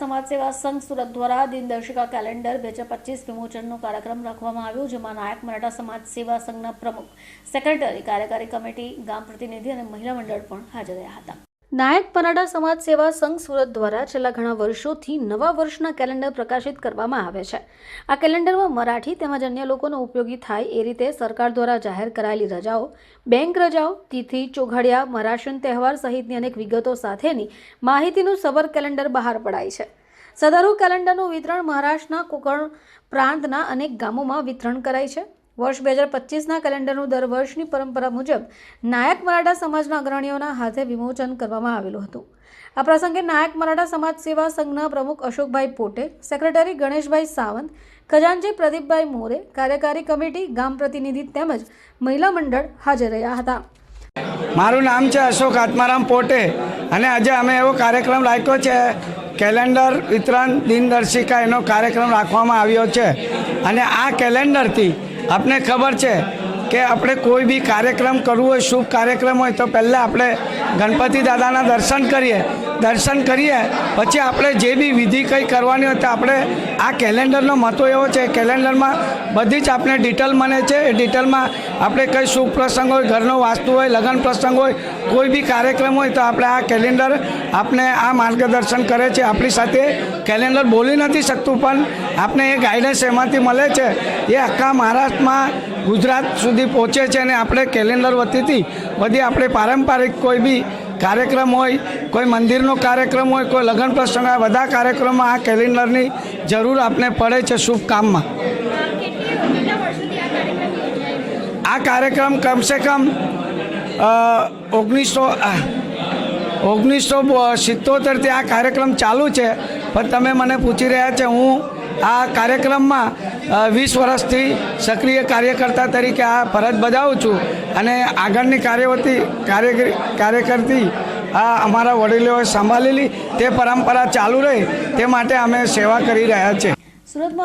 સમાજ સેવા સંઘ સુરત દ્વારા દિનદર્શિકા કેલેન્ડર બે હજાર પચીસ વિમોચનનો કાર્યક્રમ રાખવામાં આવ્યો, જેમાં નાયક મરાઠા સમાજ સેવા સંઘના પ્રમુખ, સેક્રેટરી, કાર્યકારી કમિટી, ગામ પ્રતિનિધિ અને મહિલા મંડળ પણ હાજર રહ્યા હતા. નાયક પનાડા સમાજ સેવા સંઘ સુરત દ્વારા છેલ્લા ઘણા વર્ષોથી નવા વર્ષના કેલેન્ડર પ્રકાશિત કરવામાં આવે છે. આ કેલેન્ડરમાં મરાઠી તેમજ અન્ય લોકોનો ઉપયોગી થાય એ રીતે સરકાર દ્વારા જાહેર કરાયેલી રજાઓ, બેંક રજાઓ, તિથિ, ચોઘડિયા, મરાશન તહેવાર સહિતની અનેક વિગતો સાથેની માહિતીનું સબર કેલેન્ડર બહાર પડાય છે. સદારુ કેલેન્ડરનું વિતરણ મહારાષ્ટ્રના કોકણ પ્રાંતના અનેક ગામોમાં વિતરણ કરાય છે. વર્ષ બે હજાર પચીસના કેલેન્ડરનું દર વર્ષની પરંપરા મુજબ નાયક મરાઠા સમાજના અગ્રણીઓના હાથે વિમોચન કરવામાં આવેલું હતું. આ પ્રસંગે નાયક મરાઠા સમાજ સેવા સંઘના પ્રમુખ અશોકભાઈ પોટે સેક્રેટરી ગણેશભાઈ સાવંત, ખજાનજી પ્રદીપભાઈ મોરે, કાર્યકારી કમિટી, ગામ પ્રતિનિધિ તેમજ મહિલા મંડળ હાજર રહ્યા હતા. મારું નામ છે અશોક આત્મારામ પોટે અને આજે અમે એવો કાર્યક્રમ રાખ્યો છે. કેલેન્ડર વિતરણ દિનદર્શિકા એનો કાર્યક્રમ રાખવામાં આવ્યો છે. અને આ કેલેન્ડરથી આપને ખબર છે કે આપણે કોઈ બી કાર્યક્રમ કરવું હોય, શુભ કાર્યક્રમ હોય, તો પહેલાં આપણે ગણપતિ દાદાના દર્શન કરીએ. દર્શન કરીએ, પછી આપણે જે બી વિધિ કંઈ કરવાની હોય તો આપણે આ કેલેન્ડરનો મહત્વ એવો છે કેલેન્ડરમાં બધી જ આપણે ડિટેલ મને છે, એ ડિટેલમાં આપણે કંઈ શુભ પ્રસંગ હોય, ઘરનો વાસ્તુ હોય, લગ્ન પ્રસંગ હોય, કોઈ બી કાર્યક્રમ હોય તો આપણે આ કેલેન્ડર આપણે આ માર્ગદર્શન કરે છે. આપણી સાથે કેલેન્ડર બોલી નથી શકતું, પણ આપણે એ ગાઈડન્સ એમાંથી મળે છે. એ આખા મહારાષ્ટ્રમાં ગુજરાત સુધી પહોંચે છે અને આપણે કેલેન્ડર વતીથી બધી આપણે પારંપરિક કોઈ બી કાર્યક્રમ હોય, કોઈ મંદિરનો કાર્યક્રમ હોય, કોઈ લગ્ન પ્રસંગ હોય, બધા કાર્યક્રમમાં આ કેલેન્ડરની જરૂર આપણે પડે છે શુભ કામમાં આ કાર્યક્રમ કમસે કમ ઓગણીસો ઓગણીસો સિત્તોતેરથી આ કાર્યક્રમ ચાલુ છે. પણ તમે મને પૂછી રહ્યા છે, હું આ કાર્યક્રમમાં વીસ વર્ષથી સક્રિય કાર્યકર્તા તરીકે આ ફરજ બજાવું છું અને આગળની કાર્યવતી કાર્ય કાર્યકર્તી આ અમારા વડીલોએ સંભાળેલી તે પરંપરા ચાલુ રહે, તે માટે અમે સેવા કરી રહ્યા છીએ.